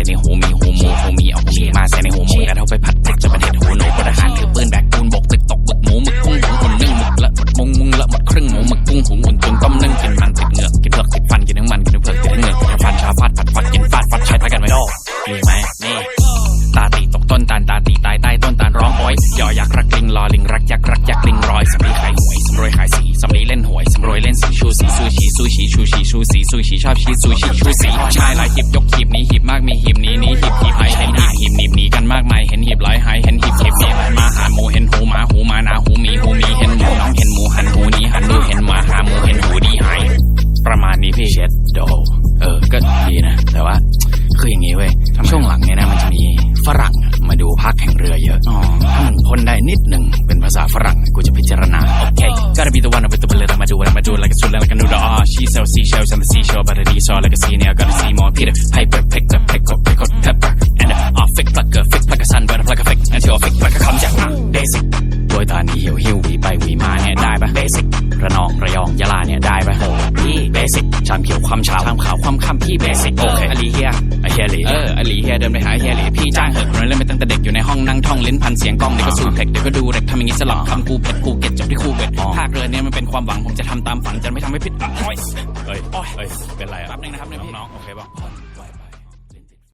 ใส่ในหูมีหูมูหูมีออกมีมาใส่ในหูมึงล้วเท่าไปผัดเผ็ดจะประเห็ดหูหนูกระหานถือปืนแบกปูนบกตึกตกบึกหมูหมึกกุ้งถุงคนนึ่งหมึกละหมดมุงมึงละหมดครึ่งหมูหมึกกุ้งหุงุ่นจุนต้มนึ่งกินมันติดเหงือกกินเผือกติดฟันกินทั้งมันกินเผือกติดทั้งเหงือกกินทั้งฟันชาฟาดผัดฟัดกินฟาดฟัดใช้ตากันไม่ไดอกมีไหมนี่ตาตีตกต้นตาลตา ซูชิชอบชีสซูชิชูสีชายหลายหีบยกหีบนี้หีบมากมีหีบนี้นี้หีบหีบหายเห็นหีบหีบหนีบหนีกันมากมายเห็นหีบหลายหายเห็นหีบหีบนีบมาหาหมูเห็นหูหมาหูมานาหูมีหูมีเห็นหมูน้องเห็นหมูหันหูนี้หันดูเห็นหมาหาหมูเห็นหูดีหายประมาณนี้พี่เช็ดโดเออก็ดีนะ แต่ว่าคืออย่างนี้เว้ยช่วงหลังเนี่ยนะมันจะมีฝรั่งมาดูภาคแข่งเรือเยอะถ้ามึงพ่นได้นิดหนึ่งเป็นภาษาฝรั่งกูจะพิจารณาโอเค gotta be the noodle Ah she sells seashells on the seashore but it is all like a sea now gotta see more Peter Piper picked up pickle pickled pepper and a fake like a fake like a sun but like a fake until a fake like a คำจาก basic โดยตอนนี้หิวหิวหวีไปหวีมาเนี่ยได้ปะ basic ระนองระยองยะลาเนี่ยได้ปะโอ้พี่ basic ชามเขียวความเช้าชามขาวความค่ำพี่ basic โอเคอลีเฮียไอเฮียหลีเอออลีเฮียเดินไปหาเฮียหลีพี่จ้างเหอะคนนั้นเล่นไปตั้งแต่เด็กอยู่ในห้องนั่งท่องลิ้นพันเสียงกล้องเดี๋ยวก็สูเพล็กเดี๋ยวก็ดูเร็กทำอย่างงี้สลับคำกูเผ็ดกูเก็ตจบ ที่คูเบ็ดภาคเรือเนี่ยมันเป็นความหวังผมจะทำตามฝันจะไม่ทำให้ผิดหวังโอ้ยเฮ้ยเฮ้ยเป็นไรอะแป๊บนึงนะครับน้องๆโอเคป่ะ